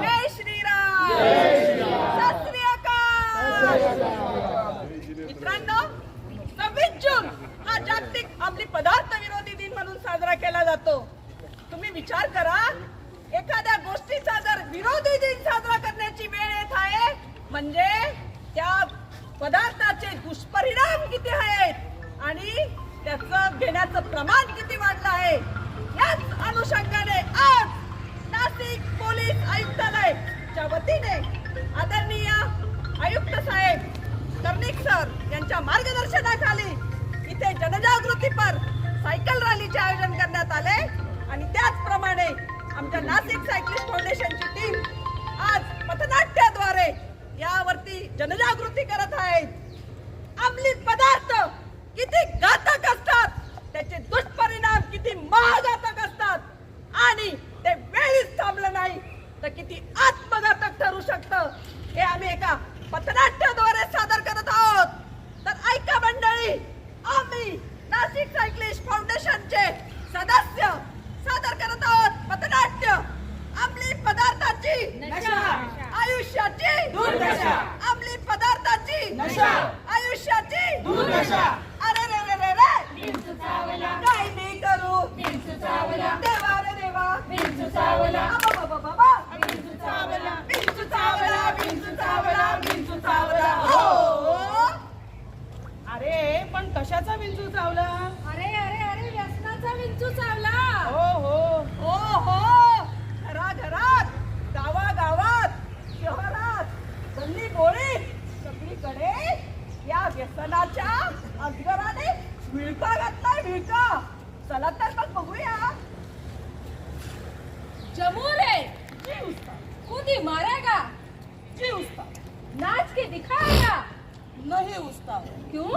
जय श्रीराम. सत मित्रांनो सव्वीस जून हा जागतिक आपली पदार्थ विरोधी दिन म्हणून साजरा केला जातो. तुम्ही विचार करा एखाद्या गोष्टीचा जर विरोधी दिन साजरा करण्याची वेळ येत आहे म्हणजे त्या पदार्थाचे दुष्परिणाम किती आहेत आणि त्याचं घेण्याचं प्रमाण किती वाढलं आहे? याच अनुषंगाने आज नाशिक पोलीस आयुक्तालयच्या वतीने आदरणीय आयुक्त साहेब कर्णिक सर यांच्या मार्गदर्शनाखाली इथे जनजागृतीपर सायकल रॅलीचे आयोजन करण्यात आले. आणि त्याचप्रमाणे आमच्या नाशिक सायकलिस्ट फाउंडेशनची टीम आज पथनाट्याद्वारे यावरती जनजागृती करत आहेत अंमली पदार्थ किती घातक असतात त्याचे दुष्ट किती महाघातक असतात आणि ते वेळीच थांबलं नाही तर किती आत्मघातक ठरू शकतं हे आम्ही एका पथनाट्याद्वारे सादर करत आहोत तर ऐका मंडळी आम्ही नाशिक सायकलिस्ट फाउंडेशनचे सदस्य सादर करत आहोत पथनाट्य अंमली पदार्थाची. आयुष्याची दुर्दशा. अंमली पदार्थाची नशा. आयुष्याची दुर्दशा. अरे रे रे रे रे काय मी करू देवा रे देवा चावला. चावला चावला हो अरे पण कशाचा विंचू चावला? नहीं उस्ताद। क्यों?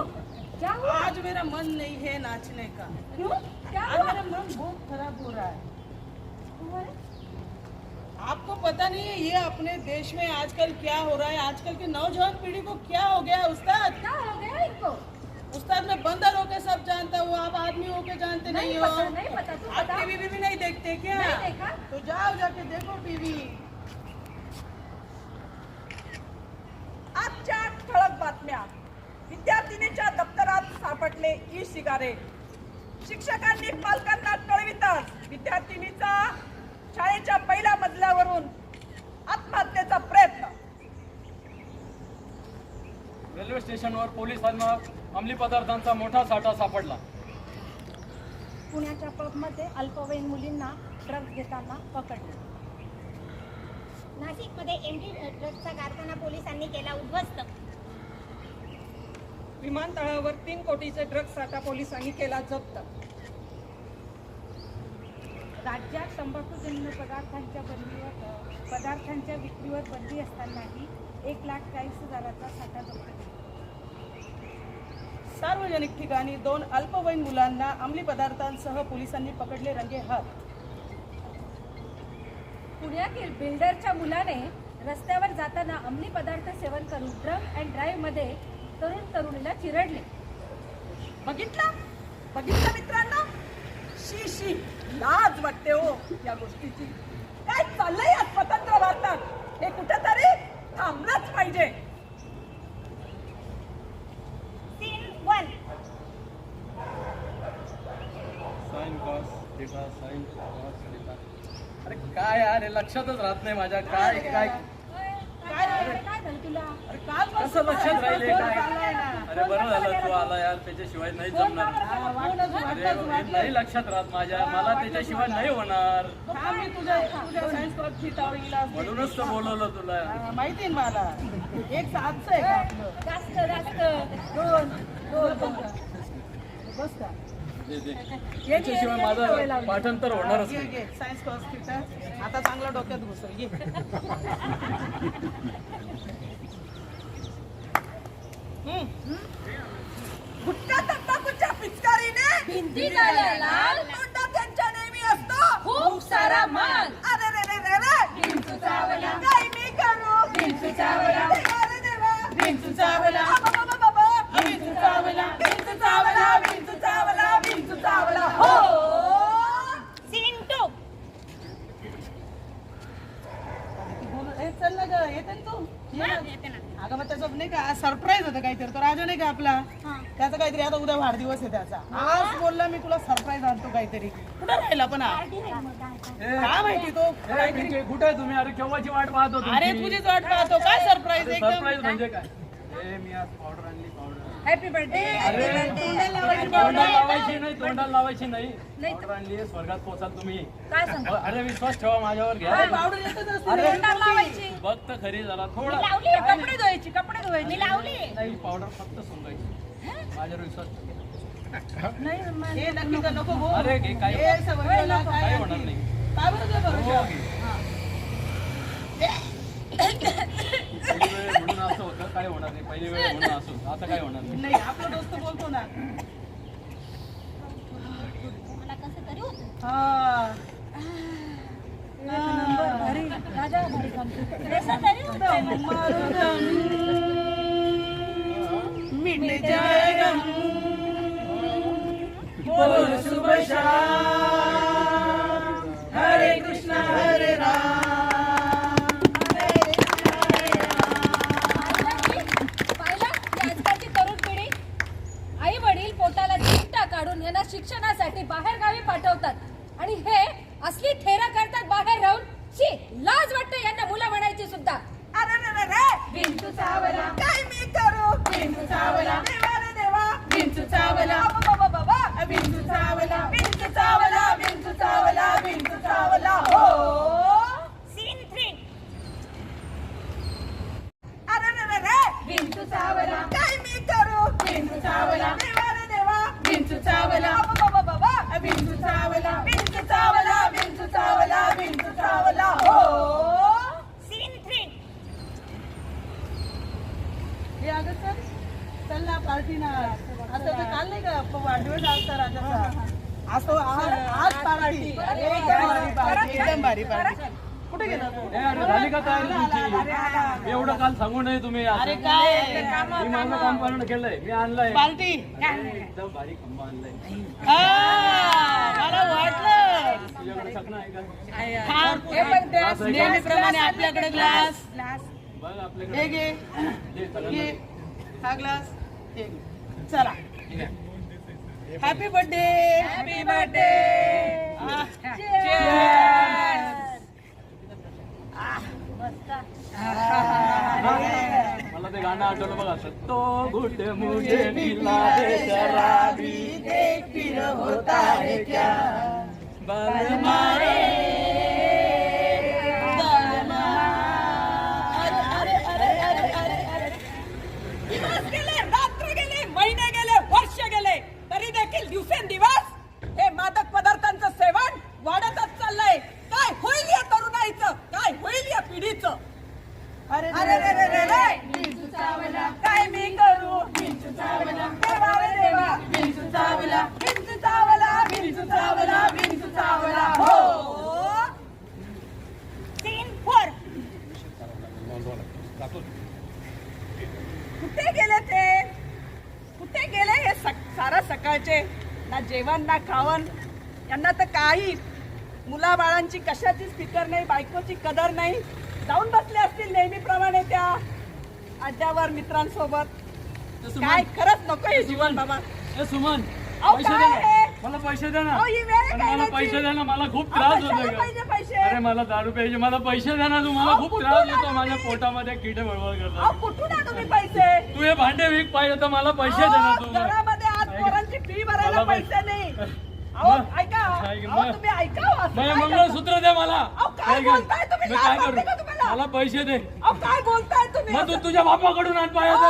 क्या हुआ? आज मेरा मन नहीं है नाचने का। क्यों? क्या आज हुआ? मेरा मन बहुत खराब हो रहा है। आपको पता नहीं है ये अपने देश में आजकल क्या हो रहा है? आजकल की नौजवान पीढ़ी को क्या हो गया है उस्ताद? क्या हो गया इनको? उस्ताद मैं बंदर होके सब जानता हूँ आप आदमी होके जानते नहीं नहीं, हो। पता, नहीं पता, तू आप टीवी भी भी नहीं देखते क्या? नहीं देखा। तो जाओ जाके देखो टीवी। आजच्या बात में विद्यार्थिनीच्या सापडले ई सिगारेट शिक्षकांनी पालकांना कळविताच विद्यार्थिनीचा शाळेच्या पहिल्या मजल्यावरून आत्महत्येचा प्रयत्न. रेल्वे स्टेशनवर पोलिसांना अंमली पदार्थांचा मोठा साठा सापडला. पुण्याच्या पबमध्ये अल्पवयीन मुलींना ड्रग्ज घेताना पकडलं. नाशिकमध्ये एमडी ड्रग्जचा कारखाना पोलिसांनी केला उद्ध्वस्त. विमानतळावर तीन कोटीचे ड्रग्ज साठा पोलिसांनी केला जप्त. राज्यात तंबाखूजन्य पदार्थांच्या बंदीवर पदार्थांच्या विक्रीवर बंदी असतानाही एक लाख चाळीस हजाराचा साठा जप्त. केला सार्वजनिक ठिकाणी दोन अल्पवयीन मुलांना अंमली पदार्थांसह पोलिसांनी पकडले रंगे हात. पुण्यातील बिल्डरच्या मुलाने रस्त्यावर जाताना अंमली पदार्थ सेवन करून ड्रंक अँड ड्राईव्हमध्ये तरुण तरुणीला चिरडले. बघितलं? बघितलं मित्रांनो? शी शी लाज वाटते हो या गोष्टीची. काय चाललंय आज स्वतंत्र भारतात? हे कुठेतरी थांबलंच पाहिजे. Scene one. कॉस कॉस अरे काय यार हे लक्षातच राहत नाही माझ्या. काय काय झालं काय झालं तुला अरे काल कसं लक्षात राहिले काय? अरे बरं झालं तू आला यार त्याच्याशिवाय नाही जमणार. अरे नाही लक्षात राहत माझ्या. मला त्याच्याशिवाय नाही होणार. हा. म्हणूनच तर बोलवलं तुला. माहिती मला. एक सातचं आहे का आपलं? जास्त जास्त. दोन. दोन. बस का? त्याच्याशिवाय माझं पाठांतर होणारच नाही. सायन्स हॉस्पिटल आता चांगला डोक्यात घुसव. घे. हम्म. गुटखा तंबाखूच्या पिचकारीने भिंती झाल्या लाल. तोंडात त्यांच्या नेहमी असतो. खूप सारा माल. अरे रे रे रे रे. विंचू चावला काय मी करू. विंचू चावला देवा चावला बाबा बाबा बाबा विंचू चावला चावला. हो! सिंटू. चल ग येते ना तू. अगं मग त्याचं नाही का सरप्राईज होतं काहीतरी. तो राजा नाही का आपला? त्याचा काहीतरी आता उद्या वाढदिवस आहे त्याचा. आज बोलला मी तुला सरप्राईज आणतो काहीतरी. कुठं राहिला पण हा? काय माहिती तो? कुठे तुम्ही? अरे केव्हाची वाट पाहतो अरे तुझीच वाट पाहतो. काय सरप्राईज म्हणजे काय? मी आज पावडर आणली पावडर हॅपी बर्थडे लावायची नाही तोंडाला लावायची नाही पावडर आणली आहे, स्वर्गात पोचाल तुम्ही काय सांग अरे विश्वास ठेवा माझ्यावर घ्या पावडर येतच असते अरे तोंडाला लावायची बघ तर खरी जरा थोडा लावली कपडे धुवायची कपडे धुवायची मी लावली नाही पावडर फक्त सोंगायची माझ्यावर विश्वास ठेवा. नाही मग हे नक्की तर नको भाऊ. अरे घे काय हे समजलं ना, काय काय होणार नाही काय बरं तुझ्या भरोश्यावर? हो, घे. असं काय होणार नाही पहिली वेळ म्हणून असं आता काय होणार नाही. नाही आपला दोस्त बोलतो ना. मला कसं तरी होतं. हा. भारी. राजा भारी काम करतो. कसं तरी होतं. मिट जाएगा बोल सुबह शाम काढून यांना शिक्षणासाठी बाहेर गावी पाठवतात. आणि हे असली थेरा करतात बाहेर राहून शी लाज वाटते यांना मुलं म्हणायची सुद्धा. अरे रे रे रे. विंचू चावला काय मी करू? विंचू चावला देवा. विंचू चावला बाबा बाबा बाबा विंचू चावला विंचू चावला विंचू चावला विंचू चावला हो सीन थ्री अरे रे रे रे विंचू चावला काय मी करू विंचू चावला देवा रे देवा विंचू चावला. विंचू चावला विंचू चावला विंचू चावला हो. सीन थ्री हे अगं चल. चल ना पार्टी ना. आता तर काल नाही का वाढदिवस आलता राजाचा. आज पार्टी एकदम भारी पार्टी कुठे गेला तू? ए, अरे झाली का तयारी तुमची? मी एवढं काल सांगू नये तुम्ही असं. अरे काय? मी माझं काम पूर्ण केलंय. मी आणलंय. पार्टी एकदम भारी खंबा आणलाय. हा, मला वाटलं. तुझ्याकडे चकना आहे का? हा, हे पण ते ग्लास आहे. का? नेहमीप्रमाणे आपल्याकडे ग्लास बघ हे आपल्याकडे घे. दे सगळ्यांना घे. दे. हा ग्लास. हे. घे. चला. ठीक आहे. हॅपी बर्थडे हॅपी बर्थडे मला ते गाणं आठवलं बघा तो घुट मुझे मिला दे शराबी. देख फिर होता है क्या? दिवस गेले रात्र गेले महिने गेले वर्ष गेले. तरी देखील दिवसेंदिवस हे मादक पदार्थांचं सेवन वाढतच चाललंय काय होईल या तरुणाईचं काय होईल या पिढीचं अरे अरे रे रे रे रे काय मी करू देवा रे देवा विंचू चावला विंचू चावला विंचू चावला विंचू चावला हो सीन फोर कुठे गेले ते? कुठे गेले हे सक- सारा सकाळचे? ना जेवण ना खावण? यांना तर काही. मुलाबाळांची कशाचीच फिकर नाही बायकोची कदर नाही. जाऊन बसले असतील नेहमीप्रमाणे त्या अड्ड्यावर मित्रांसोबत. काय? खरंच नको हे जीवन बाबा. सुमन. अहो, काय हे? मला पैसे दे ना. मला? पैसे दे ना मला खूप त्रास? पैसे अरे मला दारू पाहिजे मला पैसे दे ना तू मला अहो, खूप त्रास होतो माझ्या? पोटामध्ये किडे बळबळ करतात. तू हे भांडे विक पाहिजे तर मला पैसे दे ना? तुम्ही हो, मंगळसूत्र दे मला. काय करू? तुम्हाला? मला पैसे दे. काय बोलताय तुम्ही? तुझ्या बापाकडून आण पाहिजे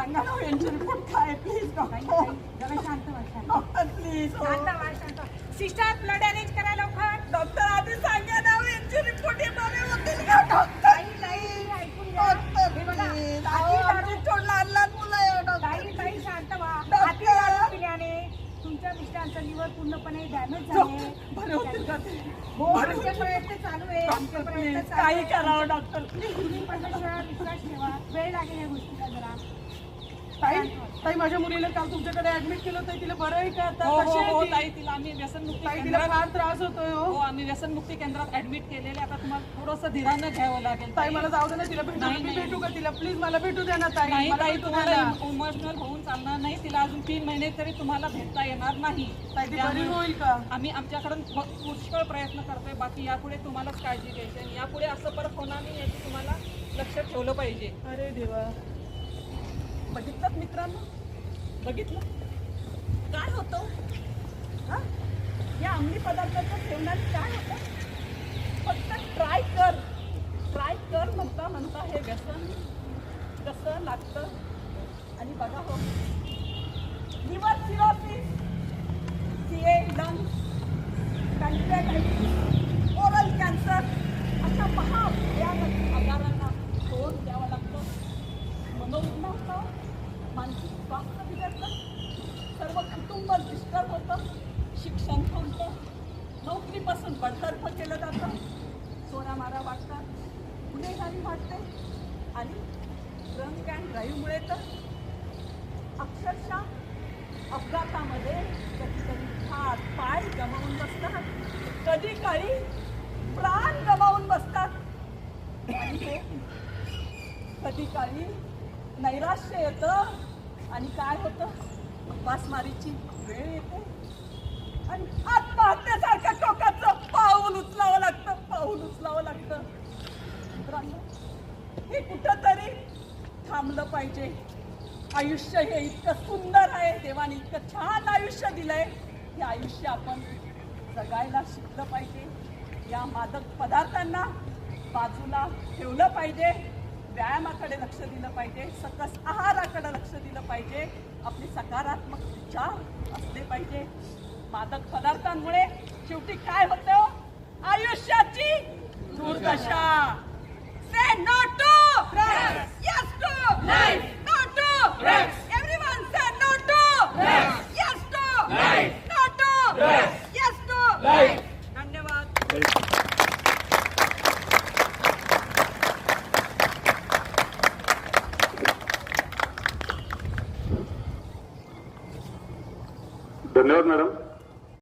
सांगा ना यांचे रिपोर्ट काय please doctor doctor please. Sister blood arrange करा लवकर. डॉक्टर आधी सांगा ना यांचे रिपोर्ट हे बरे होतील का डॉक्टर हे हो, तुमच्या मिस्टरांचं लिव्हर पूर्णपणे डॅमेज झाले. हो प्रयत्न चालू आहे आमचे डॉक्टर प्रयत्न प्लीज चालू काही. करावं डॉक्टर प्लीज तुम्ही परमेश्वरावर विश्वास ठेवा. वेळ लागेल या गोष्टीला. जरा ताई ताई माझ्या मुलीला काल तुमच्याकडे ऍडमिट केलं होतं तिला बरं आहे का आता? हो कशी हो आहे हो ती? ताई तिला आम्ही व्यसनमुक्ती ताई तिला केंद्रात फार त्रास होतोय हो. हो आम्ही व्यसनमुक्ती केंद्रात ऍडमिट केलेले. आता तुम्हाला थोडंसं धीरानं घ्यावं लागेल ताई मला जाऊ दे ना तिला भेटू नाही, मी नाही. भेटू का तिला? प्लीज मला भेटू द्या ना ताई. नाही मला ताई भेटू द्या तुम्हाला ना. इमोशनल होऊन चालणार नाही. तिला अजून तीन महिने तरी तुम्हाला भेटता येणार नाही. ताई ती बरी त्यामुळे होईल का? आम्ही आमच्याकडून पुष्कळ प्रयत्न करतोय. बाकी यापुढे तुम्हालाच काळजी घ्यायची आणि यापुढे असं परत होणार नाही याची तुम्हाला लक्षात ठेवलं पाहिजे. अरे देवा. बघितलं मित्रांनो? बघितलं? काय होतं? हा? या अंमली पदार्थाचं सेवनात काय होतं? फक्त ट्राय कर. ट्राय कर म्हणता म्हणता हे व्यसन कसं लागतं? आणि बघा हो. Liver cirrhosis CA lungs pancreatitis ठिकाणी नैराश्य येतं आणि काय होतं? उपासमारीची वेळ येते. आणि आत्महत्येसारख्या टोकाचं पाऊल उचलावं लागतं पाऊल उचलावं लागतं. मित्रांनो हे कुठंतरी थांबलं पाहिजे. आयुष्य हे इतकं सुंदर आहे देवाने इतकं छान आयुष्य दिलंय. हे आयुष्य आपण जगायला शिकलं पाहिजे. या मादक पदार्थांना बाजूला ठेवलं पाहिजे. व्यायामाकडे लक्ष दिलं पाहिजे सकस आहाराकडे लक्ष दिलं पाहिजे आपले सकारात्मक विचार असले पाहिजे. मादक पदार्थांमुळे शेवटी काय होतं? आयुष्याची दुर्दशा. Say no to drugs. Yes to life. Madam